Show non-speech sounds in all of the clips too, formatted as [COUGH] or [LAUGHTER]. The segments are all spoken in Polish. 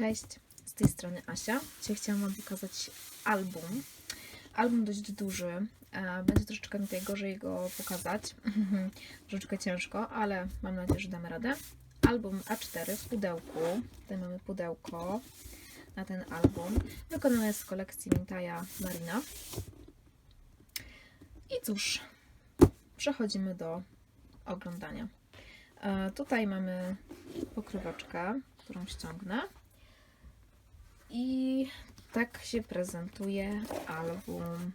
Cześć, z tej strony Asia. Dzisiaj chciałam Wam pokazać album. Album dość duży. e, Będzie troszeczkę mi tutaj gorzej go pokazać. [LAUGHS] troszeczkę ciężko, ale mam nadzieję, że damy radę. Album A4 w pudełku. Tutaj mamy pudełko na ten album. Wykonane jest z kolekcji Mintaja Marina. I cóż, przechodzimy do oglądania. E, Tutaj mamy pokryweczkę, którą ściągnę. I tak się prezentuje album.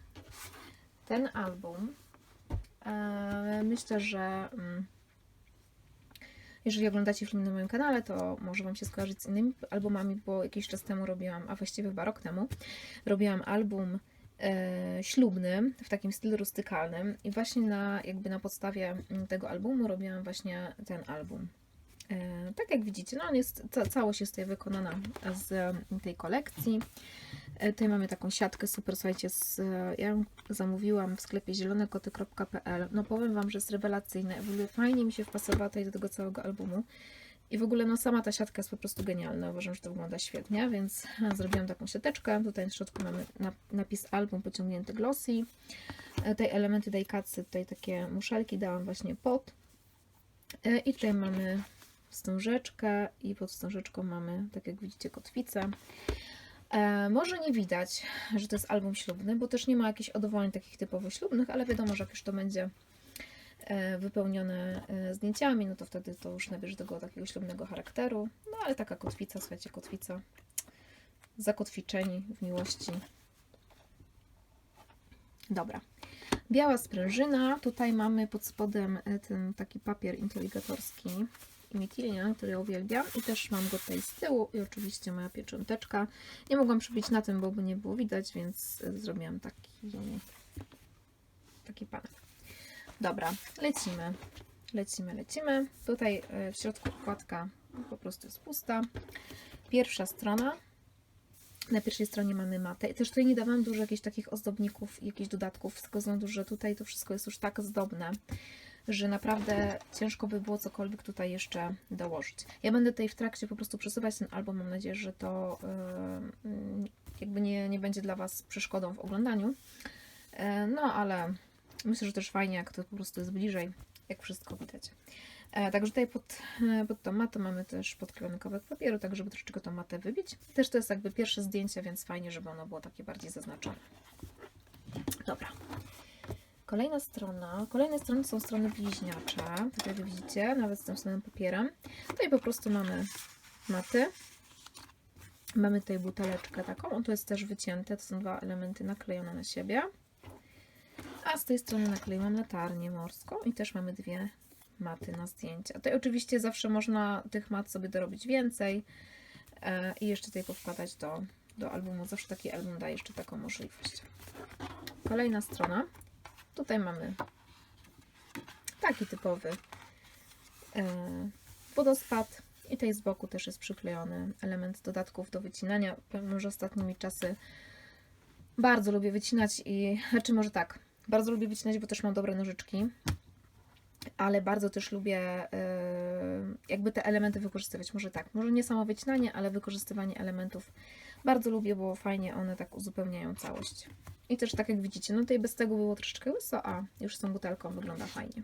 Ten album e, myślę, że mm, jeżeli oglądacie film na moim kanale, to może Wam się skojarzyć z innymi albumami, bo jakiś czas temu robiłam, a właściwie chyba rok temu, robiłam album e, ślubny w takim stylu rustykalnym i właśnie na, jakby na podstawie tego albumu robiłam właśnie ten album. E, tak jak widzicie, no on jest, ca całość jest tutaj wykonana z mm, tej kolekcji. E, tutaj mamy taką siatkę super, słuchajcie, z, ja ją zamówiłam w sklepie zielonekoty.pl. No powiem Wam, że jest rewelacyjna. W ogóle fajnie mi się wpasowała tutaj do tego całego albumu. I w ogóle no sama ta siatka jest po prostu genialna. Uważam, że to wygląda świetnie, więc [LAUGHS] zrobiłam taką siateczkę. Tutaj w środku mamy napis album pociągnięty glossy. E, Tutaj elementy dejkacy, tutaj takie muszelki dałam właśnie pod. E, I tutaj mamy wstążeczkę i pod wstążeczką mamy, tak jak widzicie, kotwicę. E, może nie widać, że to jest album ślubny, bo też nie ma jakichś odwołań takich typowo ślubnych, ale wiadomo, że jak już to będzie e, wypełnione e, zdjęciami, no to wtedy to już nabierze tego takiego ślubnego charakteru. No ale taka kotwica, słuchajcie, kotwica. Zakotwiczeni w miłości. Dobra. Biała sprężyna. Tutaj mamy pod spodem e, ten taki papier inteligatorski Imitilnia, który ja uwielbiam. I też mam go tutaj z tyłu i oczywiście moja piecząteczka. Nie mogłam przybić na tym, bo by nie było widać, więc e, zrobiłam taki, taki panek. Dobra, lecimy. Lecimy, lecimy. Tutaj e, w środku okładka po prostu jest pusta. Pierwsza strona. Na pierwszej stronie mamy matę. Też tutaj nie dawałam dużo jakichś takich ozdobników jakichś dodatków, z tego względu, że tutaj to wszystko jest już tak zdobne, że naprawdę ciężko by było cokolwiek tutaj jeszcze dołożyć. Ja będę tutaj w trakcie po prostu przesuwać ten album. Mam nadzieję, że to yy, jakby nie, nie będzie dla Was przeszkodą w oglądaniu. Yy, no ale myślę, że też fajnie, jak to po prostu jest bliżej, jak wszystko widać. E, Także tutaj pod, e, pod tą matę mamy też podklejony kawałek papieru, tak żeby troszeczkę tą matę wybić. Też to jest jakby pierwsze zdjęcie, więc fajnie, żeby ono było takie bardziej zaznaczone. Dobra. Kolejna strona. Kolejne strony są strony bliźniacze. Tak jak widzicie, nawet z tym samym papierem. Tutaj po prostu mamy maty. Mamy tutaj buteleczkę taką. To jest też wycięte. To są dwa elementy naklejone na siebie. A z tej strony nakleiłam latarnię morską i też mamy dwie maty na zdjęcia. Tutaj oczywiście zawsze można tych mat sobie dorobić więcej e, i jeszcze tutaj powkładać do, do albumu. Zawsze taki album daje jeszcze taką możliwość. Kolejna strona. Tutaj mamy taki typowy e, wodospad i tutaj z boku też jest przyklejony element dodatków do wycinania. Powiem, że ostatnimi czasy bardzo lubię wycinać i, znaczy może tak, bardzo lubię wycinać, bo też mam dobre nożyczki ale bardzo też lubię yy, jakby te elementy wykorzystywać. Może tak, może nie samo wycinanie, ale wykorzystywanie elementów bardzo lubię, bo fajnie one tak uzupełniają całość. I też tak jak widzicie, no tutaj bez tego było troszeczkę łyso, a już z tą butelką wygląda fajnie.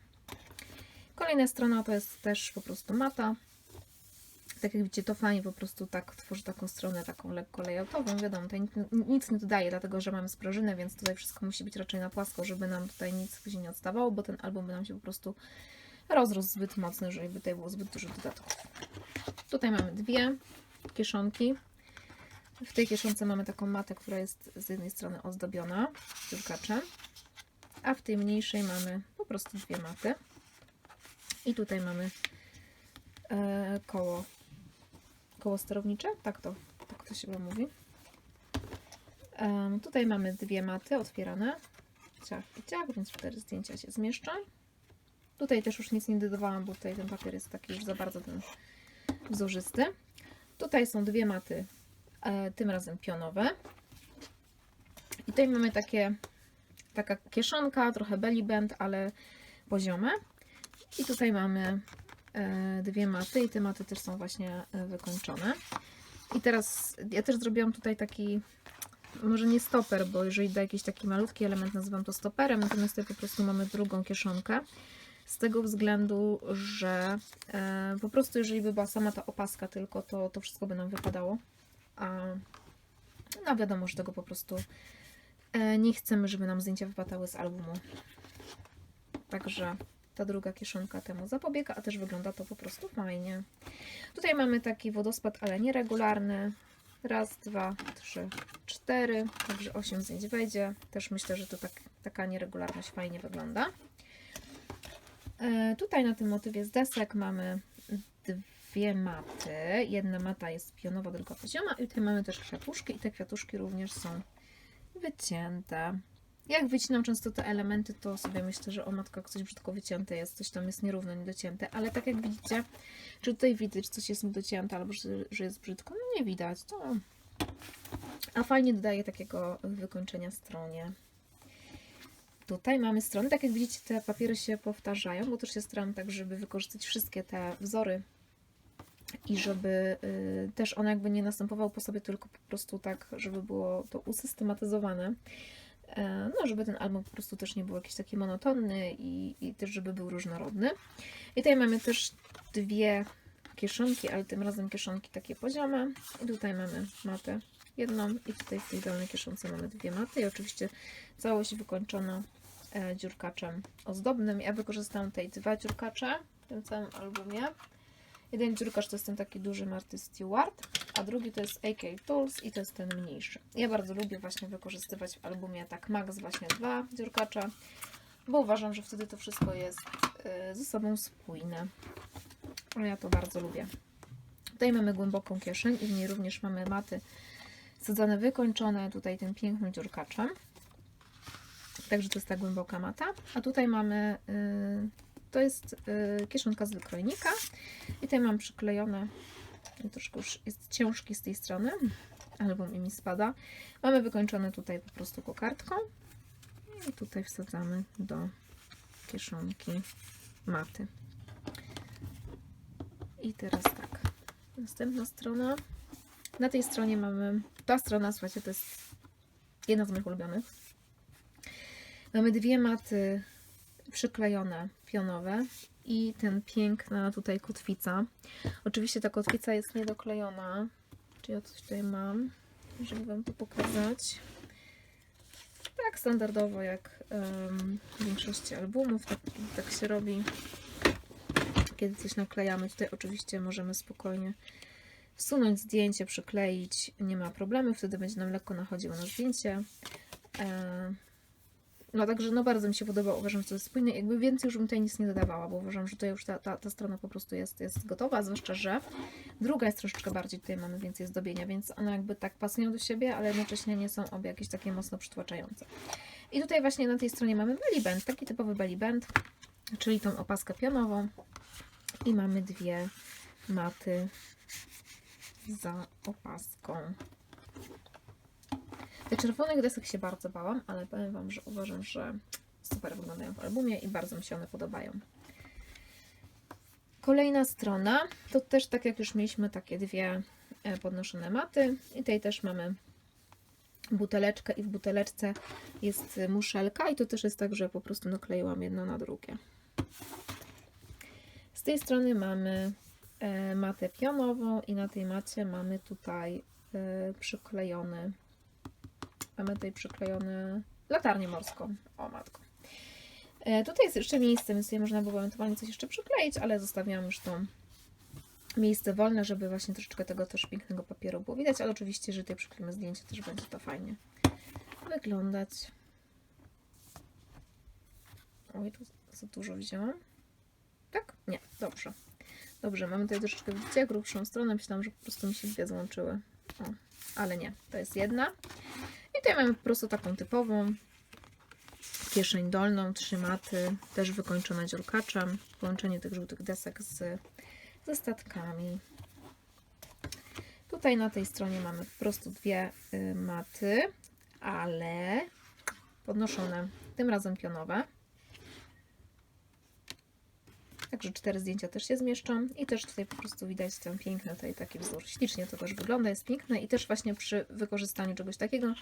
Kolejna strona to jest też po prostu mata. Tak jak widzicie, to fajnie po prostu tak tworzy taką stronę taką lekko layoutową. Wiadomo, tutaj nic, nie dodaje, dlatego że mamy sprężynę, więc tutaj wszystko musi być raczej na płasko, żeby nam tutaj nic później nie odstawało, bo ten album by nam się po prostu rozrósł zbyt mocno, jeżeli by tutaj było zbyt dużo dodatków. Tutaj mamy dwie kieszonki. W tej kieszonce mamy taką matę, która jest z jednej strony ozdobiona piórkaczem, a w tej mniejszej mamy po prostu dwie maty. I tutaj mamy e, koło koło sterownicze, tak to, tak to się mówi. Um, tutaj mamy dwie maty otwierane, ciach i ciach, więc cztery zdjęcia się zmieszczą. Tutaj też już nic nie dodawałam, bo tutaj ten papier jest taki już za bardzo ten wzorzysty. Tutaj są dwie maty, e, tym razem pionowe. I tutaj mamy takie, taka kieszonka, trochę belly band, ale poziome. I tutaj mamy e, dwie maty i te maty też są właśnie e, wykończone. I teraz ja też zrobiłam tutaj taki, może nie stoper, bo jeżeli da jakiś taki malutki element, nazywam to stoperem, natomiast tutaj po prostu mamy drugą kieszonkę. Z tego względu, że e, po prostu jeżeli by była sama ta opaska tylko, to, to wszystko by nam wypadało. A no wiadomo, że tego po prostu e, nie chcemy, żeby nam zdjęcia wypadały z albumu. Także ta druga kieszonka temu zapobiega, a też wygląda to po prostu fajnie. Tutaj mamy taki wodospad, ale nieregularny. Raz, dwa, trzy, cztery, także 8 zdjęć wejdzie. Też myślę, że to tak, taka nieregularność fajnie wygląda. E, tutaj na tym motywie z desek mamy dwie maty. Jedna mata jest pionowa, druga pozioma i tutaj mamy też kwiatuszki i te kwiatuszki również są wycięte. Jak wycinam często te elementy, to sobie myślę, że o matko, jak coś brzydko wycięte jest, coś tam jest nierówno, niedocięte, ale tak jak widzicie, czy tutaj widać, czy coś jest niedocięte albo że, że jest brzydko, no nie widać, to... A fajnie dodaje takiego wykończenia stronie. Tutaj mamy strony, tak jak widzicie, te papiery się powtarzają, bo też się staram tak, żeby wykorzystać wszystkie te wzory i żeby y, też one jakby nie następowały po sobie, tylko po prostu tak, żeby było to usystematyzowane. E, no, żeby ten album po prostu też nie był jakiś taki monotonny i, i też, żeby był różnorodny. I tutaj mamy też dwie kieszonki, ale tym razem kieszonki takie poziome. I tutaj mamy matę jedną i tutaj w tej dolnej kieszonce mamy dwie maty i oczywiście całość wykończona e, dziurkaczem ozdobnym. Ja wykorzystałam tutaj dwa dziurkacze w tym całym albumie. Jeden dziurkacz to jest ten taki duży Marty Stewart, a drugi to jest AK Tools i to jest ten mniejszy. Ja bardzo lubię właśnie wykorzystywać w albumie tak max właśnie dwa dziurkacze, bo uważam, że wtedy to wszystko jest y, ze sobą spójne. Ja to bardzo lubię. Tutaj mamy głęboką kieszeń i w niej również mamy maty sadzone wykończone tutaj tym pięknym dziurkaczem. Także to jest ta głęboka mata. A tutaj mamy, y, to jest y, kieszonka z wykrojnika. I tutaj mam przyklejone, troszkę już jest ciężki z tej strony, album i mi spada. Mamy wykończone tutaj po prostu kokardką. I tutaj wsadzamy do kieszonki maty. I teraz tak, następna strona. Na tej stronie mamy, ta strona, słuchajcie, to jest jedna z moich ulubionych. Mamy dwie maty przyklejone, pionowe i ten piękna tutaj kotwica. Oczywiście ta kotwica jest niedoklejona, czy ja coś tutaj mam, żeby Wam to pokazać. Tak standardowo jak w większości albumów, tak, tak się robi. Kiedy coś naklejamy, tutaj oczywiście możemy spokojnie wsunąć zdjęcie, przykleić, nie ma problemu, wtedy będzie nam lekko nachodziło na zdjęcie. No także no bardzo mi się podoba, uważam, że to jest spójne. Jakby więcej już bym tutaj nic nie dodawała, bo uważam, że tutaj już ta, ta, ta strona po prostu jest, jest gotowa, zwłaszcza, że druga jest troszeczkę bardziej, tutaj mamy więcej zdobienia, więc one jakby tak pasują do siebie, ale jednocześnie nie są obie jakieś takie mocno przytłaczające. I tutaj właśnie na tej stronie mamy belly band, taki typowy belly band, czyli tą opaskę pionową i mamy dwie maty za opaską. Czerwonych desek się bardzo bałam, ale powiem Wam, że uważam, że super wyglądają w albumie i bardzo mi się one podobają. Kolejna strona, to też tak jak już mieliśmy takie dwie e, podnoszone maty i tutaj też mamy buteleczkę i w buteleczce jest muszelka i to też jest tak, że po prostu nakleiłam jedno na drugie. Z tej strony mamy e, matę pionową i na tej macie mamy tutaj e, przyklejony Mamy tutaj przyklejone latarnię morską. O matko. E, tutaj jest jeszcze miejsce, więc tutaj można było ewentualnie coś jeszcze przykleić, ale zostawiłam już to miejsce wolne, żeby właśnie troszeczkę tego też pięknego papieru było widać, ale oczywiście, że tutaj przyklejmy zdjęcie, też będzie to fajnie wyglądać. Oj, tu za dużo wzięłam. Tak? Nie, dobrze. Dobrze, mamy tutaj troszeczkę, widzicie, grubszą stronę. Myślałam, że po prostu mi się dwie złączyły. O, ale nie, to jest jedna. I tutaj mamy po prostu taką typową kieszeń dolną, trzy maty, też wykończona dziurkaczem, połączenie tych żółtych desek z, ze statkami. Tutaj na tej stronie mamy po prostu dwie y, maty, ale podnoszone, tym razem pionowe. Tak także cztery zdjęcia też się zmieszczą i też tutaj po prostu widać ten piękny tutaj taki wzór. Ślicznie to też wygląda, jest piękne i też właśnie przy wykorzystaniu czegoś takiego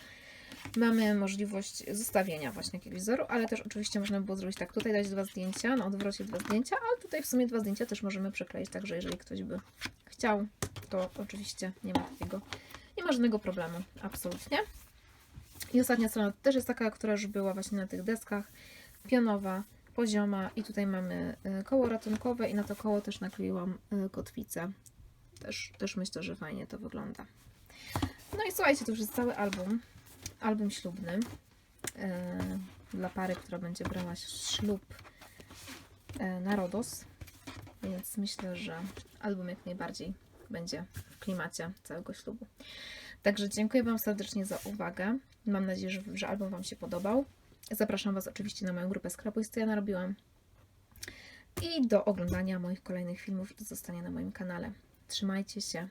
mamy możliwość zostawienia właśnie jakiegoś wzoru, ale też oczywiście można było zrobić tak, tutaj dać dwa zdjęcia, na odwrocie dwa zdjęcia, ale tutaj w sumie dwa zdjęcia też możemy przykleić, także jeżeli ktoś by chciał, to oczywiście nie ma takiego, nie ma żadnego problemu, absolutnie. I ostatnia strona też jest taka, która już była właśnie na tych deskach, pionowa, pozioma i tutaj mamy y, koło ratunkowe i na to koło też nakleiłam y, kotwicę. Też, też myślę, że fajnie to wygląda. No i słuchajcie, to już jest cały album, album ślubny y, dla pary, która będzie brała ślub y, na RODOS, więc myślę, że album jak najbardziej będzie w klimacie całego ślubu. Także dziękuję Wam serdecznie za uwagę. Mam nadzieję, że, że album Wam się podobał. Zapraszam Was oczywiście na moją grupę Scrapuj, co ja narobiłam. I do oglądania moich kolejnych filmów i do zostania na moim kanale. Trzymajcie się.